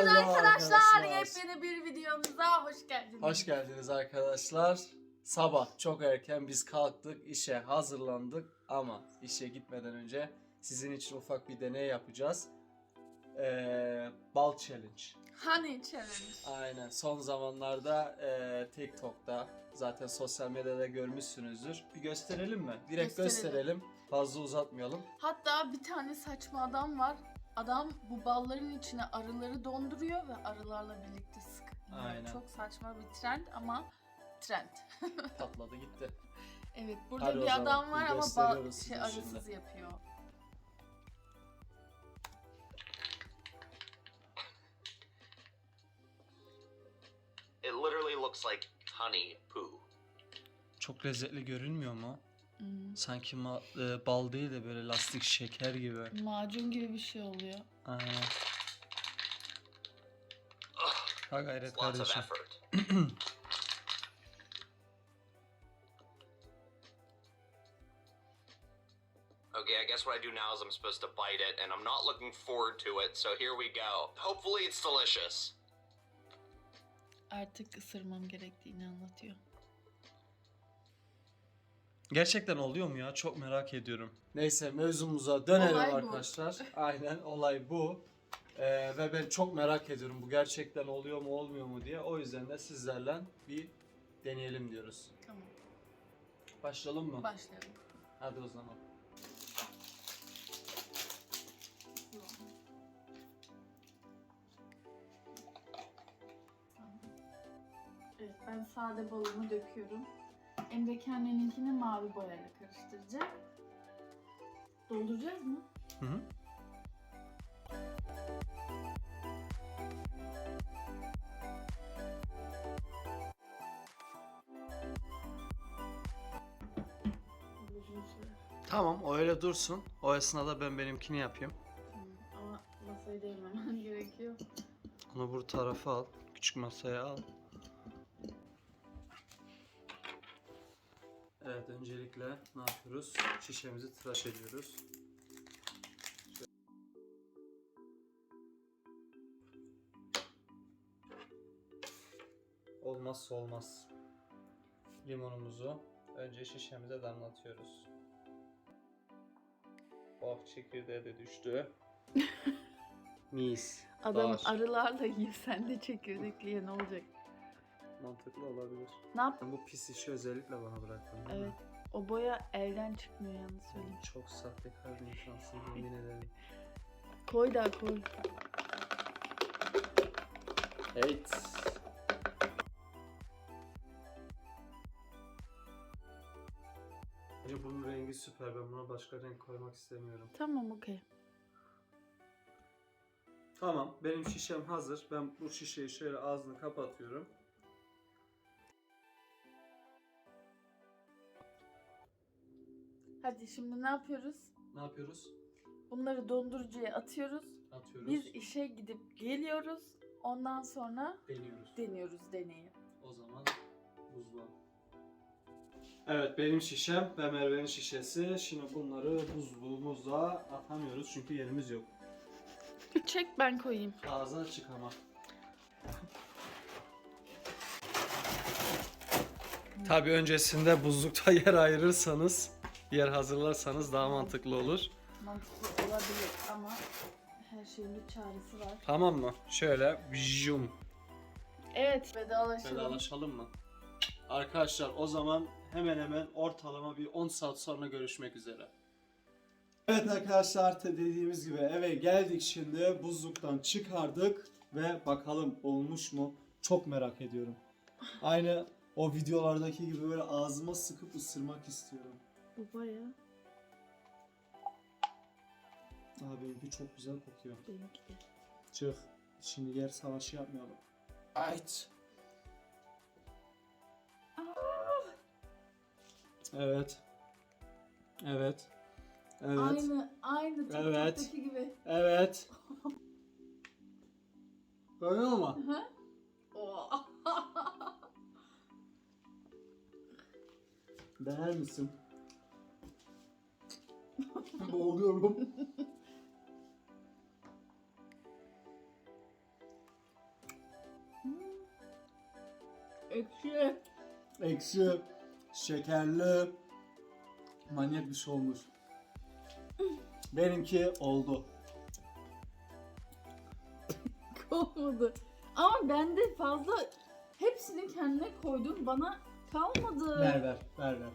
Günaydın Alo arkadaşlar. arkadaşlar. Yepyeni bir videomuza hoş geldiniz. Hoş geldiniz arkadaşlar. Sabah çok erken biz kalktık, işe hazırlandık ama işe gitmeden önce sizin için ufak bir deney yapacağız. Ee, bal challenge. Honey challenge. Aynen. Son zamanlarda e, TikTok'ta zaten sosyal medyada görmüşsünüzdür. Bir gösterelim mi? Direkt Gösterelim. gösterelim. Fazla uzatmayalım. Hatta bir tane saçma adam var. Adam bu balların içine arıları donduruyor ve arılarla birlikte yiyor. Aynen. Çok saçma bir trend ama trend. Patladı gitti. Evet burada Hadi o bir zaman, adam var ama bal şey arısız şimdi. yapıyor. It literally looks like honey poo. Çok lezzetli görünmüyor mu? Hmm. Sanki ma- e, bal değil de böyle lastik şeker gibi. Macun gibi bir şey oluyor. Aynen. Ha gayret it's lots of kardeşim. effort. Okay, I guess what I do now is I'm supposed to bite it, and I'm not looking forward to it, so here we go. Hopefully it's delicious. Artık ısırmam gerektiğini anlatıyor. Gerçekten oluyor mu ya? Çok merak ediyorum. Neyse mevzumuza dönelim Olay bu. arkadaşlar. Aynen olay bu. Ee, ve ben çok merak ediyorum bu gerçekten oluyor mu olmuyor mu diye. O yüzden de sizlerle bir deneyelim diyoruz. Tamam. Başlayalım mı? Başlayalım. Hadi o zaman. Evet ben sade balımı döküyorum. Emre kendininkini mavi boyayla karıştıracak. Dolduracağız mı? Hı hı. Tamam o öyle dursun. O esnada ben benimkini yapayım. Ama masayı değmemen gerekiyor. Onu bu tarafa al. Küçük masaya al. Evet öncelikle ne yapıyoruz? Şişemizi tıraş ediyoruz. Olmazsa olmaz. Limonumuzu önce şişemize damlatıyoruz. Oh çekirdeği de düştü. Mis. Adam Var. arılarla yiyor. Sen de çekirdekli ye ne olacak? Mantıklı olabilir. Ne yap? Sen bu pis işi özellikle bana bıraktın. değil mi? Evet. O boya elden çıkmıyor yalnız söyleyeyim. Çok sahtekar bir insansın yemin ederim. Koy da koy. Evet. Bence bunun rengi süper. Ben buna başka renk koymak istemiyorum. Tamam okey. Tamam. Benim şişem hazır. Ben bu şişeyi şöyle ağzını kapatıyorum. Hadi şimdi ne yapıyoruz? Ne yapıyoruz? Bunları dondurucuya atıyoruz. Atıyoruz. Biz işe gidip geliyoruz. Ondan sonra deniyoruz. deniyoruz deneyi. O zaman buzluğa. Evet benim şişem ve Merve'nin şişesi. Şimdi bunları buzluğumuza atamıyoruz çünkü yerimiz yok. Çek ben koyayım. Ağzı açık ama. Tabi öncesinde buzlukta yer ayırırsanız, yer hazırlarsanız daha mantıklı olur. Mantıklı olabilir ama her şeyin bir çaresi var. Tamam mı? Şöyle vijum. Evet vedalaşalım. Vedalaşalım mı? Arkadaşlar o zaman hemen hemen ortalama bir 10 saat sonra görüşmek üzere. Evet arkadaşlar dediğimiz gibi eve geldik şimdi buzluktan çıkardık ve bakalım olmuş mu çok merak ediyorum. Aynı o videolardaki gibi böyle ağzıma sıkıp ısırmak istiyorum. Bu baya Abi benimki çok güzel kokuyor. benimki de. Çık. Şimdi yer savaşı yapmayalım. Ayt. Evet. Evet. Evet. Aynı, aynı Evet. TikTok'taki gibi. Evet. Görüyor musun? Hı? Oo. Değer misin? Boğuluyorum. Ekşi. Ekşi, şekerli, manyak bir şey olmuş. Benimki oldu. Olmadı. Ama bende fazla hepsini kendine koydun bana kalmadı. Ver ver ver ver.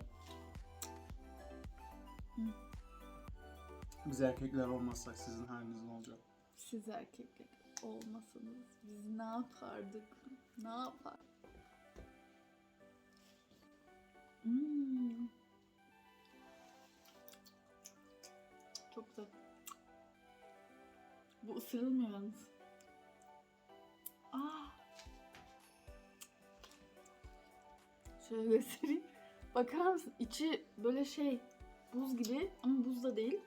Hı. Biz erkekler olmazsak sizin haliniz ne olacak? Siz erkekler olmasanız biz ne yapardık? Ne yapar? Hmm. Çok güzel. Bu ısırılmıyor yalnız. Ah. Şöyle göstereyim. Bakar mısın? İçi böyle şey buz gibi ama buz da değil.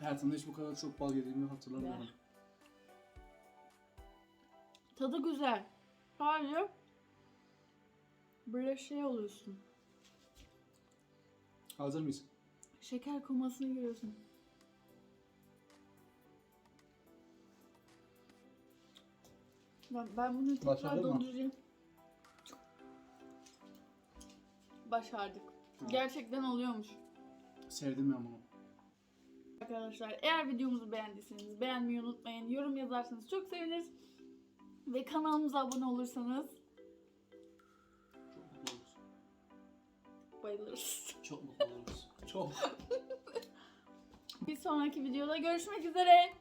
Hayatımda hiç bu kadar çok bal yediğimi hatırlamıyorum. Tadı güzel. Sadece böyle şey oluyorsun. Hazır mıyız? Şeker komasını görüyorsun. Ben, ben bunu tekrar Başardın mı? donduracağım. Başardık. Gerçekten oluyormuş. Sevdim ben bunu. Arkadaşlar eğer videomuzu beğendiyseniz beğenmeyi unutmayın. Yorum yazarsanız çok seviniriz. Ve kanalımıza abone olursanız Çok mutlu oluruz. bayılırız. Çok mutlu oluruz. Çok. Bir sonraki videoda görüşmek üzere.